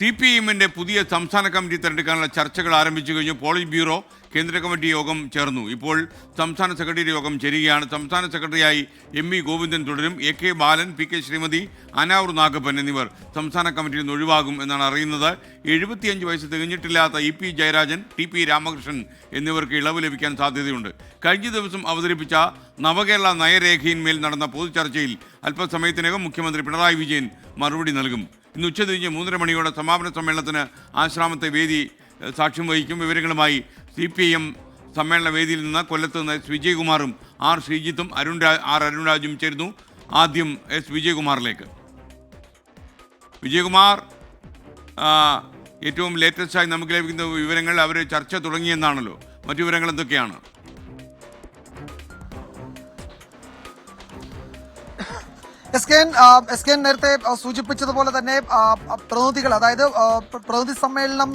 T P എമ്മിന്റെ പുതിയ സംസ്ഥാന കമ്മിറ്റി തെരഞ്ഞെടുക്കാനുള്ള ചർച്ചകൾ ആരംഭിച്ചു കഴിഞ്ഞു. പോളിറ്റ് ബ്യൂറോ കേന്ദ്ര കമ്മിറ്റി യോഗം ചേർന്നു. ഇപ്പോൾ സംസ്ഥാന സെക്രട്ടറി യോഗം ചേരുകയാണ്. സംസ്ഥാന സെക്രട്ടറിയായി എം വി ഗോവിന്ദൻ തുടരും. A K Balan P K Sreemathi Anavoor Nagappan എന്നിവർ സംസ്ഥാന കമ്മിറ്റിയിൽ നിന്ന് ഒഴിവാകും എന്നാണ് അറിയുന്നത്. എഴുപത്തിയഞ്ച് വയസ്സ് തികഞ്ഞിട്ടില്ലാത്ത E P Jayarajan T P Ramakrishnan എന്നിവർക്ക് ഇളവ് ലഭിക്കാൻ സാധ്യതയുണ്ട്. കഴിഞ്ഞ ദിവസം അവതരിപ്പിച്ച നവകേരള നയരേഖയിന്മേൽ നടന്ന പൊതുചർച്ചയിൽ അല്പസമയത്തിനകം മുഖ്യമന്ത്രി പിണറായി വിജയൻ മറുപടി നൽകും. ഇന്ന് ഉച്ചതിരിഞ്ഞ് മൂന്നര മണിയോടെ സമാപന സമ്മേളനത്തിന് ആശ്രാമത്തെ വേദി സാക്ഷ്യം വഹിക്കും. വിവരങ്ങളുമായി സി പി ഐ എം സമ്മേളന വേദിയിൽ നിന്ന് കൊല്ലത്ത് നിന്ന് എസ് വിജയകുമാറും ആർ ശ്രീജിത്തും അരുൺ ആർ അരുൺരാജും ചേരുന്നു. ആദ്യം എസ് വിജയകുമാറിലേക്ക്. വിജയകുമാർ ഏറ്റവും ലേറ്റസ്റ്റായി നമുക്ക് ലഭിക്കുന്ന വിവരങ്ങൾ അവർ ചർച്ച തുടങ്ങിയെന്നാണല്ലോ. മറ്റു വിവരങ്ങൾ എന്തൊക്കെയാണ്? S K N S K N നേരത്തെ സൂചിപ്പിച്ചതുപോലെ തന്നെ പ്രതിനിധികൾ അതായത് പ്രതിനിധി സമ്മേളനം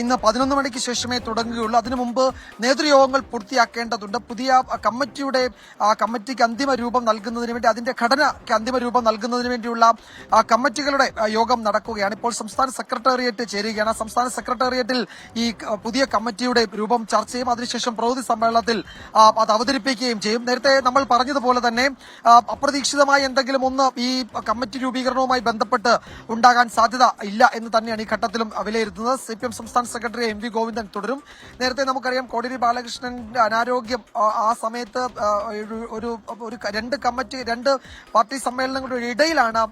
ഇന്ന് പതിനൊന്ന് മണിക്ക് ശേഷമേ തുടങ്ങുകയുള്ളൂ. അതിനു മുമ്പ് നേതൃയോഗങ്ങൾ പൂർത്തിയാക്കേണ്ടതുണ്ട്. പുതിയ കമ്മിറ്റിയുടെ കമ്മിറ്റിക്ക് അന്തിമ രൂപം നൽകുന്നതിന് വേണ്ടി അതിന്റെ ഘടനയ്ക്ക് അന്തിമ രൂപം നൽകുന്നതിന് വേണ്ടിയുള്ള കമ്മിറ്റികളുടെ യോഗം നടക്കുകയാണ്. ഇപ്പോൾ സംസ്ഥാന സെക്രട്ടേറിയറ്റ് ചേരുകയാണ്. സംസ്ഥാന സെക്രട്ടേറിയറ്റിൽ ഈ പുതിയ കമ്മിറ്റിയുടെ രൂപം ചർച്ച ചെയ്യും. അതിനുശേഷം പ്രതിനിധി സമ്മേളനത്തിൽ അത് അവതരിപ്പിക്കുകയും ചെയ്യും. നേരത്തെ നമ്മൾ പറഞ്ഞതുപോലെ തന്നെ അപ്രതീക്ഷിതമായി എന്തെങ്കിലും ഒന്ന് ഈ കമ്മിറ്റി രൂപീകരണവുമായി ബന്ധപ്പെട്ട് ഉണ്ടാകാൻ സാധ്യത ഇല്ല എന്ന് തന്നെയാണ് ഈ ഘട്ടത്തിലും വിലയിരുത്തുന്നത്. സി പി എം സംസ്ഥാന സെക്രട്ടറി എം വി ഗോവിന്ദൻ തുടരും. നേരത്തെ നമുക്കറിയാം കോടിയേരി ബാലകൃഷ്ണന്റെ അനാരോഗ്യം ആ, സമയത്ത് ഒരു- ഒരു രണ്ട് കമ്മിറ്റി രണ്ട് പാർട്ടി സമ്മേളനങ്ങളുടെ ഇടയിലാണ്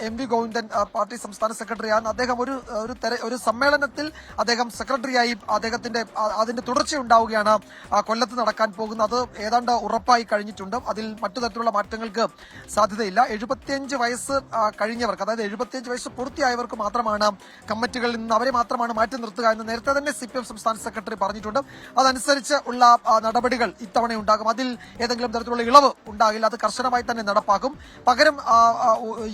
എം വി ഗോവിന്ദൻ പാർട്ടി സംസ്ഥാന സെക്രട്ടറി ആണ് അദ്ദേഹം ഒരു ഒരു ഒരു സമ്മേളനത്തിൽ അദ്ദേഹം സെക്രട്ടറിയായി അദ്ദേഹത്തിന്റെ അതിന്റെ തുടർച്ചയുണ്ടാവുകയാണ് കൊല്ലത്ത് നടക്കാൻ പോകുന്നത്. ഏതാണ്ട് ഉറപ്പായി കഴിഞ്ഞിട്ടുണ്ട്. അതിൽ മറ്റു തരത്തിലുള്ള മാറ്റങ്ങൾക്ക് സാധ്യതയില്ല. എഴുപത്തിയഞ്ച് വയസ്സ് കഴിഞ്ഞവർക്ക് അതായത് എഴുപത്തിയഞ്ച് വയസ്സ് പൂർത്തിയായവർക്ക് മാത്രമാണ് കമ്മിറ്റികളിൽ നിന്ന് അവരെ മാത്രമാണ് മാറ്റി നിർത്തുക എന്ന് നേരത്തെ തന്നെ സി സംസ്ഥാന സെക്രട്ടറി പറഞ്ഞിട്ടുണ്ട്. അതനുസരിച്ച് ഉള്ള നടപടികൾ ഇത്തവണ ഉണ്ടാകും. അതിൽ ഏതെങ്കിലും തരത്തിലുള്ള ഇളവ് ഉണ്ടാകില്ല. അത് കർശനമായി തന്നെ നടപ്പാക്കും പകരം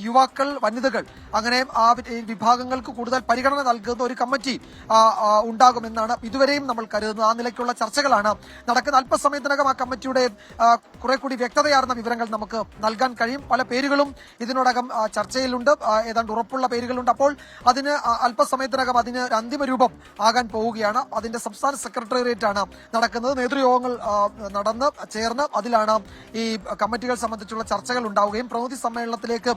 യുവാക്കൾ വനിതകൾ അങ്ങനെ ആ വിഭാഗങ്ങൾക്ക് കൂടുതൽ പരിഗണന നൽകുന്ന ഒരു കമ്മിറ്റി ഉണ്ടാകുമെന്നാണ് ഇതുവരെയും നമ്മൾ കരുതുന്നത്. ആ നിലയ്ക്കുള്ള ചർച്ചകളാണ് നടക്കുന്ന അല്പസമയത്തിനകം ആ കമ്മിറ്റിയുടെ കുറെ കൂടി വ്യക്തതയാർന്ന വിവരങ്ങൾ നമുക്ക് നൽകാൻ കഴിയും. പല പേരുകളും ഇതിനോടകം ആ, ചർച്ചയിലുണ്ട്. ഏതാണ്ട് ഉറപ്പുള്ള പേരുകളുണ്ട്. അപ്പോൾ അതിന് അല്പസമയത്തിനകം അതിന് അന്തിമ രൂപം ആകാൻ പോവുകയാണ്. അതിന്റെ സംസ്ഥാന സെക്രട്ടേറിയറ്റ് ആണ് നടക്കുന്നത്. നേതൃയോഗങ്ങൾ നടന്ന് ചേർന്ന് അതിലാണ് ഈ കമ്മിറ്റികൾ സംബന്ധിച്ചുള്ള ചർച്ചകൾ ഉണ്ടാവുകയും പ്രതിനിധി സമ്മേളനത്തിലേക്ക്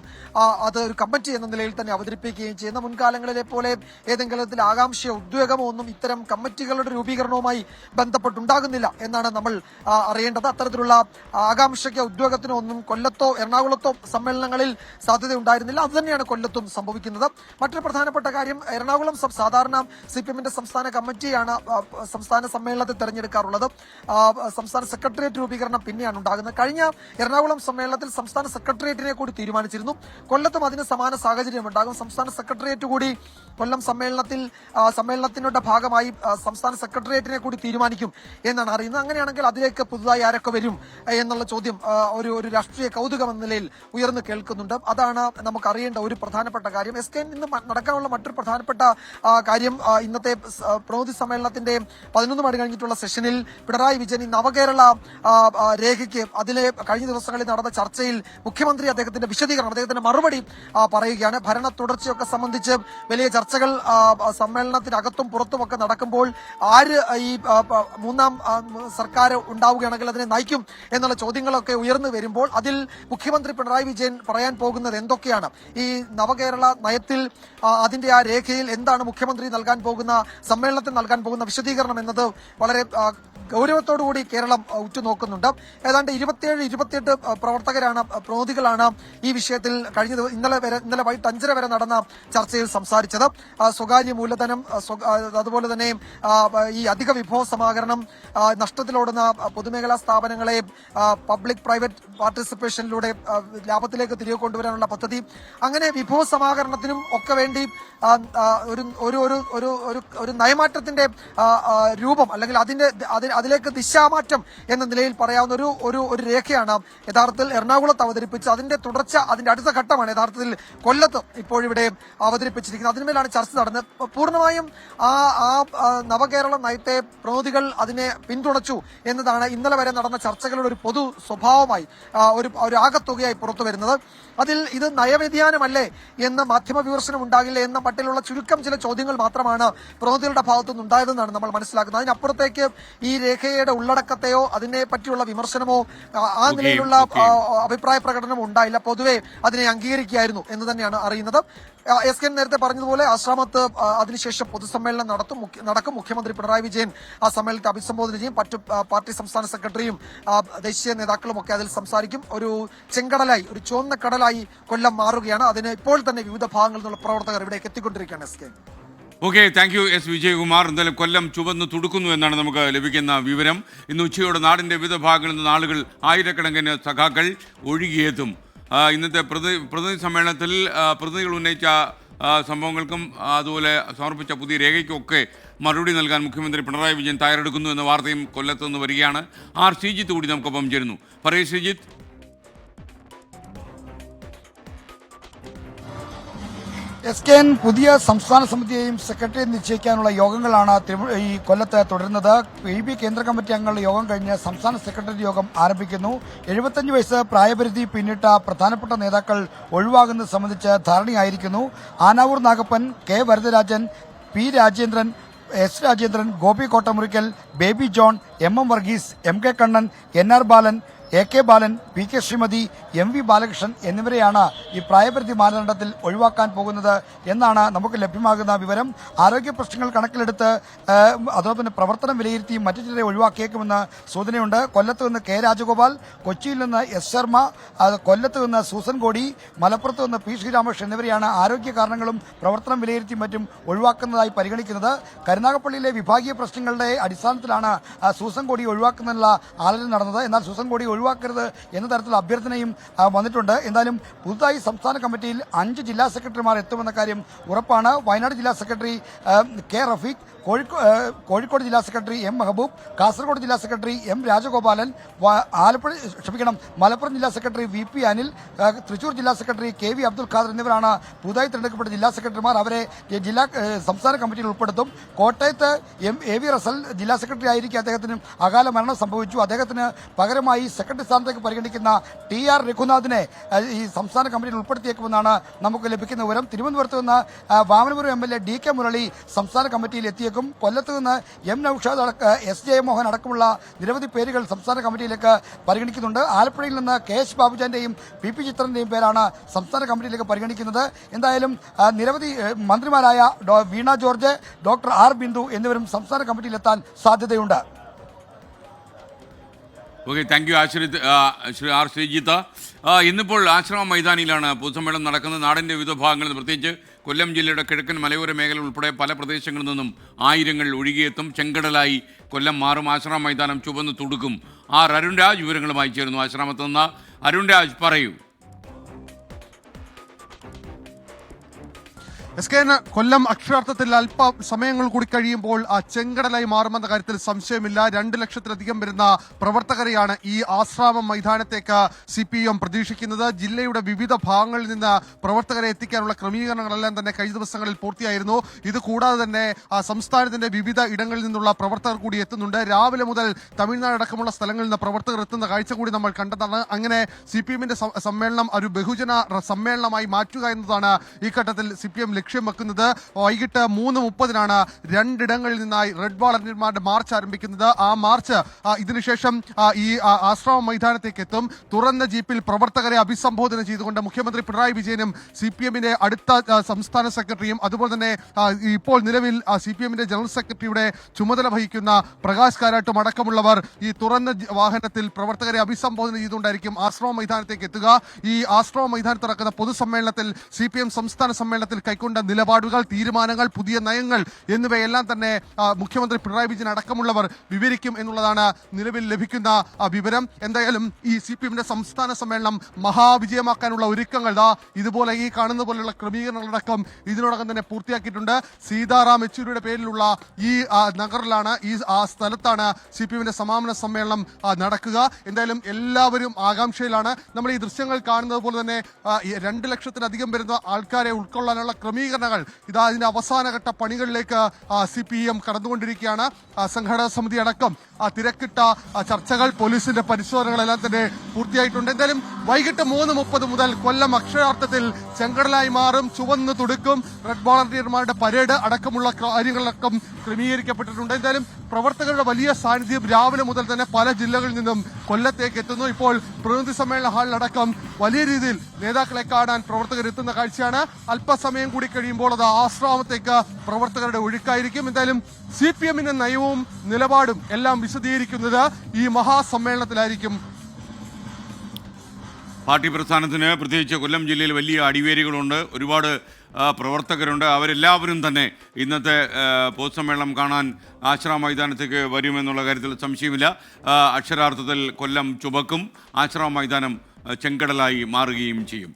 അത് ഒരു കമ്മിറ്റി എന്ന നിലയിൽ തന്നെ അവതരിപ്പിക്കുകയും ചെയ്യുന്ന മുൻകാലങ്ങളിലെ പോലെ ഏതെങ്കിലും തരത്തിൽ ആകാംക്ഷയോ ഉദ്വേഗമോ ഒന്നും ഇത്തരം കമ്മിറ്റികളുടെ രൂപീകരണവുമായി ബന്ധപ്പെട്ടുണ്ടാകുന്നില്ല എന്നാണ് നമ്മൾ അറിയേണ്ടത്. അത്തരത്തിലുള്ള ആകാംക്ഷയ്ക്കോ ഉദ്യോഗത്തിനോ ഒന്നും കൊല്ലത്തോ എറണാകുളത്തോ സമ്മേളനങ്ങളിൽ സാധ്യത ഉണ്ടായിരുന്നില്ല അത് തന്നെയാണ് കൊല്ലത്തും സംഭവിക്കുന്നത്. മറ്റൊരു പ്രധാനപ്പെട്ട കാര്യം എറണാകുളം സാധാരണ സി പി എമ്മിന്റെ സംസ്ഥാന കമ്മിറ്റിയാണ് സംസ്ഥാന സമ്മേളനത്തെ തെരഞ്ഞെടുക്കാറുള്ളത്. സംസ്ഥാന സെക്രട്ടേറിയറ്റ് രൂപീകരണം പിന്നെയാണ് ഉണ്ടാകുന്നത്. കഴിഞ്ഞ എറണാകുളം സമ്മേളനത്തിൽ സംസ്ഥാന സെക്രട്ടേറിയറ്റിനെ കൂടി തീരുമാനിച്ചിരുന്നു. കൊല്ലത്തും അതിന് സമാന സാഹചര്യം ഉണ്ടാകും. സംസ്ഥാന സെക്രട്ടേറിയറ്റ് കൂടി കൊല്ലം സമ്മേളനത്തിൽ സമ്മേളനത്തിന്റെ ഭാഗമായി സംസ്ഥാന സെക്രട്ടേറിയറ്റിനെ കൂടി തീരുമാനിക്കും എന്നാണ് അറിയുന്നത്. അങ്ങനെയാണെങ്കിൽ അതിലേക്ക് പുതുതായി ആരൊക്കെ വരും എന്നുള്ള ചോദ്യം ഒരു ഒരു രാഷ്ട്രീയ കൗതുകം എന്ന നിലയിൽ ഉയർന്നു കേൾക്കുന്നുണ്ട് അതാണ് നമുക്ക് അറിയേണ്ട ഒരു പ്രധാനപ്പെട്ട കാര്യം. എസ് കെ ഇന്ന് നടക്കാനുള്ള മറ്റൊരു പ്രധാനപ്പെട്ട കാര്യം ഇന്നത്തെ പ്രതിനിധി സമ്മേളനത്തിന്റെ പതിനൊന്ന് മണി കഴിഞ്ഞിട്ടുള്ള സെഷനിൽ പിണറായി വിജയൻ നവകേരള രേഖയ്ക്ക് അതിലെ കഴിഞ്ഞ ദിവസങ്ങളിൽ നടന്ന ചർച്ചയിൽ മുഖ്യമന്ത്രി അദ്ദേഹത്തിന്റെ വിശദീകരണം അദ്ദേഹത്തിന്റെ മറുപടി പറയുകയാണ്. ഭരണ തുടർച്ചയൊക്കെ സംബന്ധിച്ച് വലിയ ചർച്ചകൾ സമ്മേളനത്തിനകത്തും പുറത്തുമൊക്കെ നടക്കുമ്പോൾ ആര് ഈ മൂന്നാം സർക്കാർ ഉണ്ടാവുകയാണെങ്കിൽ അതിനെ നയിക്കും എന്നുള്ള ചോദ്യങ്ങളൊക്കെ ഉയർന്നു വരുമ്പോൾ അതിൽ മുഖ്യമന്ത്രി പിണറായി വിജയൻ പറയാൻ പോകുന്നത് എന്തൊക്കെയാണ്? ഈ നവകേരള നയത്തിൽ അതിന്റെ ആ രേഖയിൽ എന്താണ് മുഖ്യമന്ത്രി നൽകാൻ പോകുന്ന സമ്മേളനത്തിൽ നൽകാൻ പോകുന്ന വിശദീകരണം എന്നത് വളരെ ഗൗരവത്തോടുകൂടി കേരളം ഉറ്റുനോക്കുന്നുണ്ട്. ഏതാണ്ട് ഇരുപത്തിയേഴ് ഇരുപത്തിയെട്ട് പ്രവർത്തകരാണ് പ്രതിനിധികളാണ് ഈ വിഷയത്തിൽ കഴിഞ്ഞ ഇന്നലെ വരെ ഇന്നലെ വൈകിട്ട് അഞ്ചര വരെ നടന്ന ചർച്ചയിൽ സംസാരിച്ചത്. സ്വകാര്യ മൂലധനം അതുപോലെ തന്നെ ഈ അധിക വിഭവ സമാഹരണം നഷ്ടത്തിലോടുന്ന പൊതുമേഖലാ സ്ഥാപനങ്ങളെ പബ്ലിക് പ്രൈവറ്റ് പാർട്ടിസിപ്പേഷനിലൂടെ ആ, ലാഭത്തിലേക്ക് തിരികെ കൊണ്ടുവരാനുള്ള പദ്ധതി. അങ്ങനെ വിഭവ സമാഹരണത്തിനും ഒക്കെ വേണ്ടി ഒരു ഒരു ഒരു ഒരു ഒരു നയമാറ്റത്തിന്റെ രൂപം അല്ലെങ്കിൽ അതിന്റെ അതിലേക്ക് ദിശാമാറ്റം എന്ന നിലയിൽ പറയാവുന്ന ഒരു ഒരു ഒരു രേഖയാണ് യഥാർത്ഥത്തിൽ എറണാകുളത്ത് അവതരിപ്പിച്ച് അതിന്റെ തുടർച്ച അതിന്റെ അടുത്ത ഘട്ടമാണ് യഥാർത്ഥത്തിൽ കൊല്ലത്ത് ഇപ്പോഴിവിടെ അവതരിപ്പിച്ചിരിക്കുന്നത്. അതിന്മേലാണ് ചർച്ച നടന്നത്. പൂർണമായും ആ ആ, നവകേരള നയത്തെ പ്രതിനിധികൾ അതിനെ പിന്തുണച്ചു എന്നതാണ് ഇന്നലെ വരെ നടന്ന ചർച്ചകളുടെ ഒരു പൊതു സ്വഭാവമായി ഒരു ഒരു ആകത്തുകയായി പുറത്തു വരുന്നത്. പറയുന്നത് അതിൽ ഇത് നയവ്യതിയാനമല്ലേ എന്ന മാധ്യമ വിമർശനം ഉണ്ടാകില്ല എന്ന മട്ടിലുള്ള ചുരുക്കം ചില ചോദ്യങ്ങൾ മാത്രമാണ് പ്രതിനിധികളുടെ ഭാഗത്തുനിന്ന് ഉണ്ടായതെന്നാണ് നമ്മൾ മനസ്സിലാക്കുന്നത്. അതിനപ്പുറത്തേക്ക് ഈ രേഖയുടെ ഉള്ളടക്കത്തെയോ അതിനെ പറ്റിയുള്ള വിമർശനമോ ആ, നിലയിലുള്ള. അഭിപ്രായ പ്രകടനമോ ഉണ്ടായില്ല. പൊതുവെ അതിനെ അംഗീകരിക്കുകയായിരുന്നു എന്ന് തന്നെയാണ് അറിയുന്നത്. എസ് കെ നേരത്തെ പറഞ്ഞതുപോലെ ആശ്രാമത്ത് അതിനുശേഷം പൊതുസമ്മേളനം നടത്തും. നടക്കും. മുഖ്യമന്ത്രി പിണറായി വിജയൻ ആ സമ്മേളനത്തെ അഭിസംബോധന ചെയ്യും. മറ്റു പാർട്ടി സംസ്ഥാന സെക്രട്ടറിയും ദേശീയ നേതാക്കളും ഒക്കെ അതിൽ സംസാരിക്കും. ഒരു ചെങ്കടലായി ഒരു ചുവന്ന കടലായി കൊല്ലം മാറുകയാണ്. അതിന് ഇപ്പോൾ തന്നെ വിവിധ ഭാഗങ്ങളിൽ നിന്നുള്ള പ്രവർത്തകർ ഇവിടേക്ക് എത്തിക്കൊണ്ടിരിക്കുകയാണ് S K. Okay thank you S Vijayakumar. എന്തായാലും കൊല്ലം ചുവന്ന് തുടുക്കുന്നു എന്നാണ് നമുക്ക് ലഭിക്കുന്ന വിവരം. ഇന്ന് ഉച്ചയോടെ നാടിന്റെ വിവിധ ഭാഗങ്ങളിൽ നിന്ന് ആളുകൾ ആയിരക്കണക്കിന് സഖാക്കൾ ഒഴുകിയെത്തും. ഇന്നത്തെ പ്രതി പ്രതിനിധി സമ്മേളനത്തിൽ പ്രതിനിധികൾ ഉന്നയിച്ച സംഭവങ്ങൾക്കും അതുപോലെ സമർപ്പിച്ച പുതിയ രേഖയ്ക്കൊക്കെ മറുപടി നൽകാൻ മുഖ്യമന്ത്രി പിണറായി വിജയൻ തയ്യാറെടുക്കുന്നു എന്ന വാർത്തയും കൊല്ലത്തുനിന്ന് വരികയാണ്. ആർ. ശ്രീജിത്ത് കൂടി നമുക്കൊപ്പം ചേരുന്നു. പറയൂ ശ്രീജിത്ത്. എസ് കെ എൻ പുതിയ സംസ്ഥാന സമിതിയെയും സെക്രട്ടറി നിശ്ചയിക്കാനുള്ള യോഗങ്ങളാണ് ഈ കൊല്ലത്ത് തുടരുന്നത്. പി ബി കേന്ദ്ര കമ്മിറ്റി അംഗങ്ങളുടെ യോഗം കഴിഞ്ഞ് സംസ്ഥാന സെക്രട്ടറി യോഗം ആരംഭിക്കുന്നു. എഴുപത്തഞ്ച് വയസ്സ് പ്രായപരിധി പിന്നിട്ട പ്രധാനപ്പെട്ട നേതാക്കൾ ഒഴിവാകുന്നത് സംബന്ധിച്ച് ധാരണയായിരിക്കുന്നു. Anavoor Nagappan K Varadarajan P Rajendran S Rajendran Gopi Kottamurickal Baby John M M Varghese M K Kannan N R Balan A K Balan P K Sreemathi M V Balakrishnan എന്നിവരെയാണ് ഈ പ്രായപരിധി മാനദണ്ഡത്തിൽ ഒഴിവാക്കാൻ പോകുന്നത് എന്നാണ് നമുക്ക് ലഭ്യമാകുന്ന വിവരം. ആരോഗ്യ പ്രശ്നങ്ങൾ കണക്കിലെടുത്ത് അതോടൊപ്പം പ്രവർത്തനം വിലയിരുത്തി മറ്റു ചിലരെ ഒഴിവാക്കിയേക്കുമെന്ന് സൂചനയുണ്ട്. കൊല്ലത്ത് നിന്ന് കെ രാജഗോപാൽ കൊച്ചിയിൽ നിന്ന് എസ് ശർമ്മ കൊല്ലത്ത് നിന്ന് സൂസൻ കോടി മലപ്പുറത്ത് നിന്ന് പി ശ്രീരാമകൃഷ്ണൻ എന്നിവരെയാണ് ആരോഗ്യ കാരണങ്ങളും പ്രവർത്തനം വിലയിരുത്തി മറ്റും ഒഴിവാക്കുന്നതായി പരിഗണിക്കുന്നത്. കരുനാഗപ്പള്ളിയിലെ വിഭാഗീയ പ്രശ്നങ്ങളുടെ അടിസ്ഥാനത്തിലാണ് സൂസൻ കോടി ഒഴിവാക്കുന്നതിനുള്ള ആലോചന നടന്നത്. എന്നാൽ സൂസൻ കോടി ഒഴിവാക്കരുത് എന്ന തരത്തിലുള്ള അഭ്യർത്ഥനയും വന്നിട്ടുണ്ട്. എന്തായാലും പുതുതായി സംസ്ഥാന കമ്മിറ്റിയിൽ അഞ്ച് ജില്ലാ സെക്രട്ടറിമാർ എത്തുമെന്ന കാര്യം ഉറപ്പാണ്. വയനാട് ജില്ലാ സെക്രട്ടറി കെ റഫീഖ് കോഴിക്കോ കോഴിക്കോട് ജില്ലാ സെക്രട്ടറി എം മെഹബൂബ് കാസർഗോഡ് ജില്ലാ സെക്രട്ടറി എം രാജഗോപാലൻ ആലപ്പുഴ ക്ഷമിക്കണം മലപ്പുറം ജില്ലാ secretary V P Anil Thrissur ജില്ലാ secretary K V Abdul Khader എന്നിവരാണ് പുതുതായി തിരഞ്ഞെടുക്കപ്പെട്ട ജില്ലാ സെക്രട്ടറിമാർ. അവരെ ജില്ലാ സംസ്ഥാന കമ്മിറ്റിയിൽ ഉൾപ്പെടുത്തും. കോട്ടയത്ത് എം എ വി റസൽ ജില്ലാ സെക്രട്ടറി ആയിരിക്കും അദ്ദേഹത്തിന് അകാല മരണം സംഭവിച്ചു. അദ്ദേഹത്തിന് പകരമായി സെക്രട്ടറി സ്ഥാനത്തേക്ക് പരിഗണിക്കുന്ന ടി ആർ രഘുനാഥിനെ ഈ സംസ്ഥാന കമ്മിറ്റിയിൽ ഉൾപ്പെടുത്തിയേക്കുമെന്നാണ് നമുക്ക് ലഭിക്കുന്ന വിവരം. തിരുവനന്തപുരത്ത് നിന്ന് Vamanapuram M L A D K Murali സംസ്ഥാന കമ്മിറ്റിയിൽ എത്തിയേക്കും. കൊല്ലത്ത് നിന്ന് എം നൌഷാദ് എസ് ജയമോഹൻ അടക്കമുള്ള നിരവധി പേരുകൾ സംസ്ഥാന കമ്മിറ്റിയിലേക്ക് പരിഗണിക്കുന്നുണ്ട്. ആലപ്പുഴയിൽ നിന്ന് കെ എസ് ബാബുജാന്റെയും പി പി ചിത്രന്റെയും പേരാണ് സംസ്ഥാന കമ്മിറ്റിയിലേക്ക് പരിഗണിക്കുന്നത്. എന്തായാലും നിരവധി മന്ത്രിമാരായ Veena George doctor R Bindu എന്നിവരും സംസ്ഥാന കമ്മിറ്റിയിലെത്താൻ സാധ്യതയുണ്ട്. Okay thank you Ashrith Shri R Sreejith ഇന്നിപ്പോൾ ആശ്രമ മൈതാനിയിലാണ് പൊതുസമ്മേളനം നടക്കുന്നത്. നാടിന്റെ വിവിധ ഭാഗങ്ങളിൽ പ്രത്യേകിച്ച് കൊല്ലം ജില്ലയുടെ കിഴക്കൻ മലയോര മേഖല ഉൾപ്പെടെ പല പ്രദേശങ്ങളിൽ നിന്നും ആയിരങ്ങൾ ഒഴുകിയെത്തും. ചെങ്കടലായി കൊല്ലം മാറും. ആശ്രമ മൈതാനം ചുവന്ന് തുടുക്കും. ആർ. അരുൺ രാജ് വിവരങ്ങളുമായി ചേരുന്നു ആശ്രമത്തിൽ നിന്ന്. അരുൺ രാജ് പറയൂ. എസ് കെ കൊല്ലം അക്ഷരാർത്ഥത്തിൽ അല്പ സമയങ്ങൾ കൂടി കഴിയുമ്പോൾ ആ ചെങ്കടലായി മാറുമെന്ന കാര്യത്തിൽ സംശയമില്ല. രണ്ട് ലക്ഷത്തിലധികം വരുന്ന പ്രവർത്തകരെയാണ് ഈ ആശ്രാമം മൈതാനത്തേക്ക് സി പി എം പ്രതീക്ഷിക്കുന്നത്. ജില്ലയുടെ വിവിധ ഭാഗങ്ങളിൽ നിന്ന് പ്രവർത്തകരെ എത്തിക്കാനുള്ള ക്രമീകരണങ്ങളെല്ലാം തന്നെ കഴിഞ്ഞ ദിവസങ്ങളിൽ പൂർത്തിയായിരുന്നു. ഇത് കൂടാതെ തന്നെ സംസ്ഥാനത്തിന്റെ വിവിധ ഇടങ്ങളിൽ നിന്നുള്ള പ്രവർത്തകർ കൂടി എത്തുന്നുണ്ട്. രാവിലെ മുതൽ തമിഴ്നാട് അടക്കമുള്ള സ്ഥലങ്ങളിൽ നിന്ന് പ്രവർത്തകർ എത്തുന്ന കാഴ്ച കൂടി നമ്മൾ കണ്ടതാണ്. അങ്ങനെ സി പി എമ്മിന്റെ സമ്മേളനം ഒരു ബഹുജന സമ്മേളനമായി മാറ്റുക എന്നതാണ് ഈ ഘട്ടത്തിൽ സി പി എം ലക്ഷ്യം വെക്കുന്നത് വൈകിട്ട് മൂന്ന് മുപ്പതിനാണ്. രണ്ടിടങ്ങളിൽ നിന്നായി റെഡ് വാളന്റിയർമാരുടെ മാർച്ച് ആരംഭിക്കുന്നത്. ആ മാർച്ച് ഇതിനുശേഷം ഈ ആശ്രമ മൈതാനത്തേക്ക് എത്തും. തുറന്ന ജീപ്പിൽ പ്രവർത്തകരെ അഭിസംബോധന ചെയ്തുകൊണ്ട് മുഖ്യമന്ത്രി പിണറായി വിജയനും സി പി എമ്മിന്റെ അടുത്ത സംസ്ഥാന സെക്രട്ടറിയും അതുപോലെ തന്നെ ഇപ്പോൾ നിലവിൽ സി പി എമ്മിന്റെ ജനറൽ സെക്രട്ടറിയുടെ ചുമതല വഹിക്കുന്ന പ്രകാശ് കാരാട്ടും അടക്കമുള്ളവർ ഈ തുറന്ന വാഹനത്തിൽ പ്രവർത്തകരെ അഭിസംബോധന ചെയ്തുകൊണ്ടായിരിക്കും ആശ്രമ മൈതാനത്തേക്ക് എത്തുക. ഈ ആശ്രമ മൈതാനത്ത് നടക്കുന്ന പൊതുസമ്മേളനത്തിൽ സി പി എം സംസ്ഥാന സമ്മേളനത്തിൽ കൈക്കൊണ്ട നിലപാടുകൾ തീരുമാനങ്ങൾ പുതിയ നയങ്ങൾ എന്നിവയെല്ലാം തന്നെ മുഖ്യമന്ത്രി പിണറായി വിജയൻ അടക്കമുള്ളവർ വിവരിക്കും എന്നുള്ളതാണ് നിലവിൽ ലഭിക്കുന്ന വിവരം. എന്തായാലും ഈ സി പി എമ്മിന്റെ സംസ്ഥാന സമ്മേളനം മഹാവിജയമാക്കാനുള്ള ഒരുക്കങ്ങൾ ദാ ഇതുപോലെ ഈ കാണുന്ന പോലെയുള്ള ക്രമീകരണങ്ങളടക്കം ഇതിനോടകം തന്നെ പൂർത്തിയാക്കിയിട്ടുണ്ട്. സീതാറാം യെച്ചൂരിയുടെ പേരിലുള്ള ഈ നഗറിലാണ് ഈ ആ സ്ഥലത്താണ് സി പി എമ്മിന്റെ സമാപന സമ്മേളനം നടക്കുക. എന്തായാലും എല്ലാവരും ആകാംക്ഷയിലാണ്. നമ്മൾ ഈ ദൃശ്യങ്ങൾ കാണുന്നത് പോലെ തന്നെ രണ്ട് ലക്ഷത്തിലധികം വരുന്ന ആൾക്കാരെ ഉൾക്കൊള്ളാനുള്ള ക്രമീകരണങ്ങൾ ഇതാ ഇതിന്റെ അവസാനഘട്ട പണികളിലേക്ക് സി പി എം കടന്നുകൊണ്ടിരിക്കുകയാണ്. സംഘടനാ സമിതി അടക്കം തിരക്കിട്ട ചർച്ചകൾ പോലീസിന്റെ പരിശോധനകളെല്ലാം തന്നെ പൂർത്തിയായിട്ടുണ്ട്. എന്തായാലും വൈകിട്ട് മൂന്ന് മുപ്പത് മുതൽ കൊല്ലം അക്ഷരാർത്ഥത്തിൽ ചെങ്കടലായി മാറും ചുവന്ന് തുടുക്കും. റെഡ് വോളണ്ടിയർമാരുടെ പരേഡ് അടക്കമുള്ള കാര്യങ്ങളടക്കം ക്രമീകരിക്കപ്പെട്ടിട്ടുണ്ട്. എന്തായാലും പ്രവർത്തകരുടെ വലിയ സാന്നിധ്യം രാവിലെ മുതൽ തന്നെ പല ജില്ലകളിൽ നിന്നും കൊല്ലത്തേക്ക് എത്തുന്നു. ഇപ്പോൾ പ്രതിനിധി സമ്മേളന ഹാളിലടക്കം വലിയ രീതിയിൽ നേതാക്കളെ കാണാൻ പ്രവർത്തകർ എത്തുന്ന കാഴ്ചയാണ്. അല്പസമയം കൂടി കഴിയുമ്പോൾ അത് ആശ്രാമത്തേക്ക് പ്രവർത്തകരുടെ ഒഴുക്കായിരിക്കും. എന്തായാലും സി പി എമ്മിന്റെ നയവും നിലപാടും എല്ലാം വിശദീകരിക്കുന്നത് ഈ മഹാസമ്മേളനത്തിലായിരിക്കും. പാർട്ടി പ്രസ്ഥാനത്തിന് പ്രത്യേകിച്ച് കൊല്ലം ജില്ലയിൽ വലിയ അടിവേരികളുണ്ട്. ഒരുപാട് പ്രവർത്തകരുണ്ട്. അവരെല്ലാവരും തന്നെ ഇന്നത്തെ പൊതുസമ്മേളനം കാണാൻ ആശ്രമ മൈതാനത്തേക്ക് വരുമെന്നുള്ള കാര്യത്തിൽ സംശയമില്ല. അക്ഷരാർത്ഥത്തിൽ കൊല്ലം ചുവക്കും ആശ്രമ മൈതാനം ചെങ്കടലായി മാറുകയും ചെയ്യും.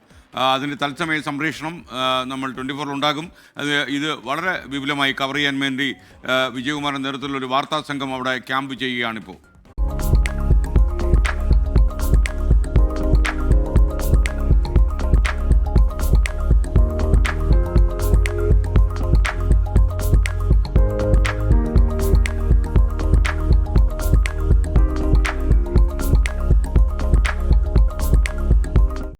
അതിന്റെ തത്സമയ സംപ്രേഷണം നമ്മൾ ട്വന്റി ഫോറിൽ ഉണ്ടാകും. അത് ഇത് വളരെ വിപുലമായി കവർ ചെയ്യാൻ വേണ്ടി വിജയകുമാറിന്റെ നേതൃത്വത്തിലുള്ള ഒരു വാർത്താ സംഘം അവിടെ ക്യാമ്പ് ചെയ്യുകയാണിപ്പോൾ